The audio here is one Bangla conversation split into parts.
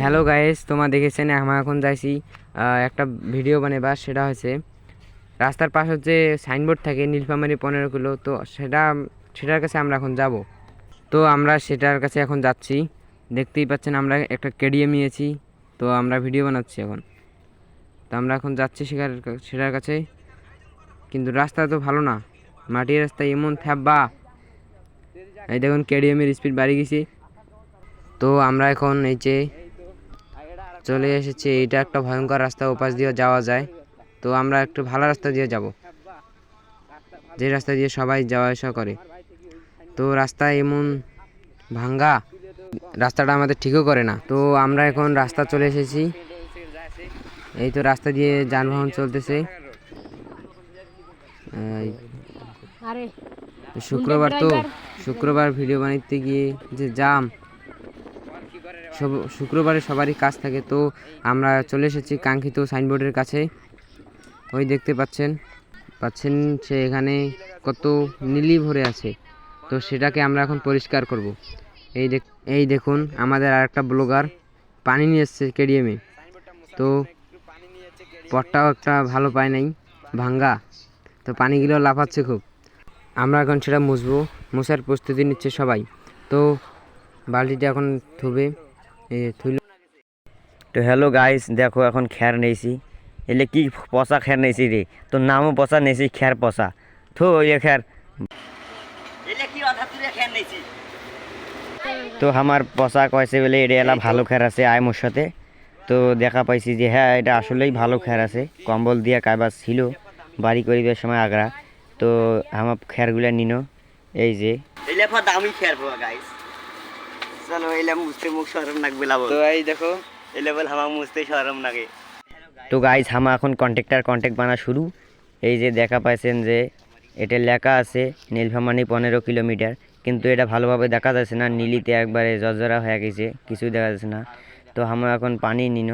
হ্যালো গাইস, তোমার দেখেছেন, আমরা এখন যাইছি একটা ভিডিও বানাবা সেটা হচ্ছে রাস্তার পাশে হচ্ছে সাইনবোর্ড থাকে, নীলফামারি পনেরো কিলো, তো সেটা, সেটার কাছে আমরা এখন যাব। তো আমরা সেটার কাছে এখন যাচ্ছি, দেখতেই পাচ্ছেন আমরা একটা কেডিএম নিয়েছি, তো আমরা ভিডিও বানাচ্ছি এখন। তো আমরা এখন যাচ্ছি সেটার সেটার কাছে, কিন্তু রাস্তা তো ভালো না, মাটির রাস্তা এমন থ্যাব্বা। এই দেখুন, কেডিএমের স্পিড বাড়ি গেছি। তো আমরা এখন এই যে চলে এসেছি এটা একটা ভয়ঙ্কর রাস্তা ওপাশ দিয়ে যাওয়া যায়। তো আমরা একটু ভালো রাস্তা দিয়ে যাব। যে রাস্তা দিয়ে সবাই যাওয়া আসা করে। তো রাস্তা এমন ভাঙ্গা রাস্তাটা আমাদের ঠিকও করে না। তো আমরা এখন রাস্তা চলে এসেছি। এই তো রাস্তা দিয়ে যানবাহন চলতেছে। শুক্রবার তো শুক্রবার ভিডিও বানাইতে গিয়ে যে জাম সব শুক্রবারে সবারই কাজ থাকে। তো আমরা চলে এসেছি কাঙ্ক্ষিত সাইনবোর্ডের কাছে। ওই দেখতে পাচ্ছেন পাচ্ছেন সে এখানে কত নীলি ভরে আছে। তো সেটাকে আমরা এখন পরিষ্কার করব। এই দেখ, এই দেখুন, আমাদের আর একটা ব্লগার পানি নিয়ে এসছে কেডিএমে। তো পটটাও একটা ভালো পায় নাই, ভাঙ্গা। তো পানিগুলো লাফাচ্ছে খুব। আমরা এখন সেটা মুছবো, মুছার প্রস্তুতি নিচ্ছে সবাই। তো বালতিটা এখন থুইল তো হ্যালো গাইস দেখো এখন খ্যার নেইছি। এলে কি পচা খ্যার নেইছি রে? তোর নামও পচা নেইছি খ্যার পচা। থো ওই খ্যার। তো আমার পচা কয়েছে বলে এটা এলা ভালো খ্যার আছে আয় মোর সাথে। তো দেখা পাইছি যে হ্যাঁ এটা আসলেই ভালো খ্যার আছে। কম্বল দিয়া কাইবার ছিল বাড়ি করিবার সময় আগ্রা। তো আমার খ্যারগুলা নিনো। এই যে। দামি খেয়ার গাইস। চলো এলে মুছতে মুখ সরম লাগবে লাভ তো এই দেখো এলে বল হামা মুছতে সরম তো গাইজ হামা এখন কন্ট্যাক্টার কন্ট্যাক্ট বানা শুরু। এই যে দেখা পাইছেন যে এটা লেখা আছে নীলফামানি পনেরো কিলোমিটার। কিন্তু এটা ভালোভাবে দেখা যাচ্ছে না নীলিতে একবারে জর্জরা হয়ে গেছে কিছু দেখা যাচ্ছে না। তো হামা এখন পানি নিন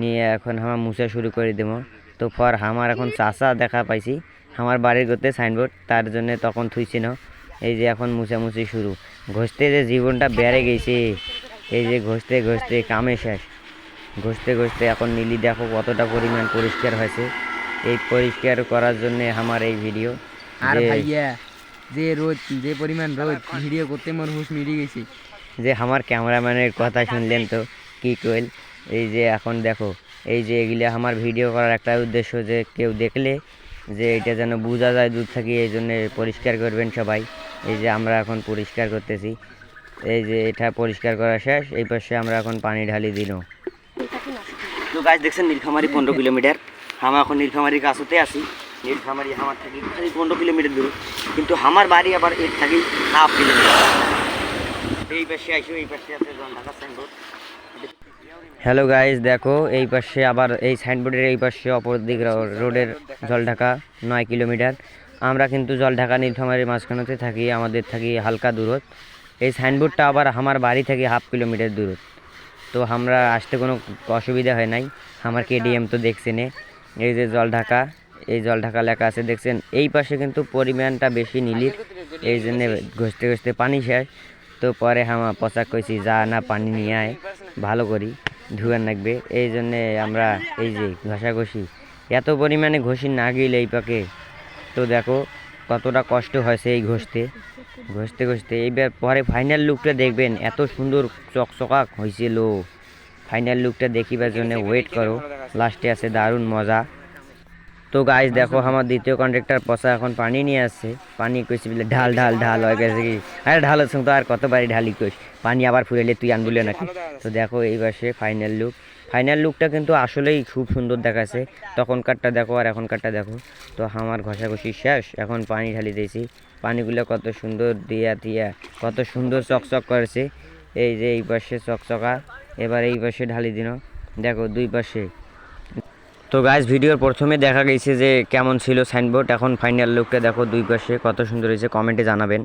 নিয়ে এখন হামা মুছা শুরু করে দেবো। তো ফর হামার এখন চাষা দেখা পাইছি আমার বাড়ির করতে সাইনবোর্ড তার জন্য তখন থুইছিল এই যে এখন মুছামুছি শুরু। ঘষতে যে জীবনটা বেড়ে গেছে এই যে ঘষতে ঘষতে কামে শেষ। ঘষতে ঘষতে এখন নীলি দেখো কতটা পরিমাণ পরিষ্কার হয়েছে। এই পরিষ্কার করার জন্য আমার এই ভিডিও। আর যে- ভাইয়া যে রোদ যে পরিমাণ রোদ ভিডিও করতে মোর হুশ মিলিয়ে গেছি। যে আমার ক্যামেরাম্যানের কথা শুনলেন তো কি কইল? এই যে এখন দেখো এই যে এগুলি আমার ভিডিও করার একটা উদ্দেশ্য যে কেউ দেখলে যে এটা যেন বোঝা যায় দূর থেকে, এই জন্য পরিষ্কার করবেন সবাই। এই যে আমরা এখন পরিষ্কার করতেছি। এই যে এটা পরিষ্কার করা শেষ, এই পাশে আমরা এখন পানি ঢালি দিল। তো গাছ দেখছেন নীলফামারি পনেরো কিলোমিটার। হামা এখন নীলফামারির কাছতে আছি। নীলফামারি আমার থাকি পনেরো কিলোমিটার দূর। কিন্তু আমার বাড়ি আবার এর থাকি হাফ কিলোমিটার এই পাশে আইসো, এই পাশে আছে ঢাকা হ্যালো গাইস দেখো, এই পাশে আবার এই সাইনবোর্ডের এই পাশে অপর দিক রোডের জলঢাকা নয় কিলোমিটার। আমরা কিন্তু জলঢাকা নীলফামারির মাঝখানেতে থাকি, আমাদের থাকি হালকা দূরত এই সাইনবোর্ডটা আবার আমার বাড়ি থেকে হাফ কিলোমিটার দূরত তো আমরা আসতে কোনো অসুবিধা হয় নাই। আমার কেডিএম তো দেখছেনে এই যে জল ঢাকা এই জলঢাকা লেখা আছে, দেখছেন? এই পাশে কিন্তু পরিমাণটা বেশি নীলির। এই জন্যে ঘষতে ঘষতে পানি শেষ। তো পরে হামা পচাক কইছি, যা না পানি নিয়ে আয়, ভালো করি। ধুয়ার লাগবে এই জন্যে আমরা এই যে ঘষা ঘষি এত পরিমাণে ঘষি না গেলে এই পাকে। তো দেখো কতটা কষ্ট হয়েছে এই ঘষতে। ঘষতে ঘষতে এইবার পরে ফাইনাল লুকটা দেখবেন, এত সুন্দর চকচকাক হয়েছিল ফাইনাল লুকটা দেখিবার জন্য ওয়েট করো। লাস্টে আছে দারুণ মজা। তো গাইজ দেখো আমার দ্বিতীয় কন্ট্রাক্টর পচা এখন পানি নিয়ে আসছে। পানি কইছি বলে ঢাল ঢাল ঢাল হয়ে গেছে কি? আরে ঢাল হচ্ছে তো আর কতবারই ঢালি কইস? পানি আবার ফুরেলে তুই আনবুলে নাকি? তো দেখো এই পাশে ফাইনাল লুক ফাইনাল লুকটা কিন্তু আসলেই খুব সুন্দর দেখাচ্ছে তখনকারটা দেখো আর এখনকারটা দেখো। তো আমার ঘষাঘষি শেষ, এখন পানি ঢালি দিয়েছি। পানিগুলো কত সুন্দর দিয়া দিয়া, কত সুন্দর চকচক করেছে। এই যে এই পাশে চকচকা, এবার এই পাশে ঢালি দিন। দেখো দুই পাশে তো গাইজ ভিডিওর প্রথমে দেখা গেছে যে কেমন ছিল সাইনবোর্ড। এখন ফাইনাল লুকটা দেখো দুই পাশে কত সুন্দর হয়েছে কমেন্টে জানাবেন।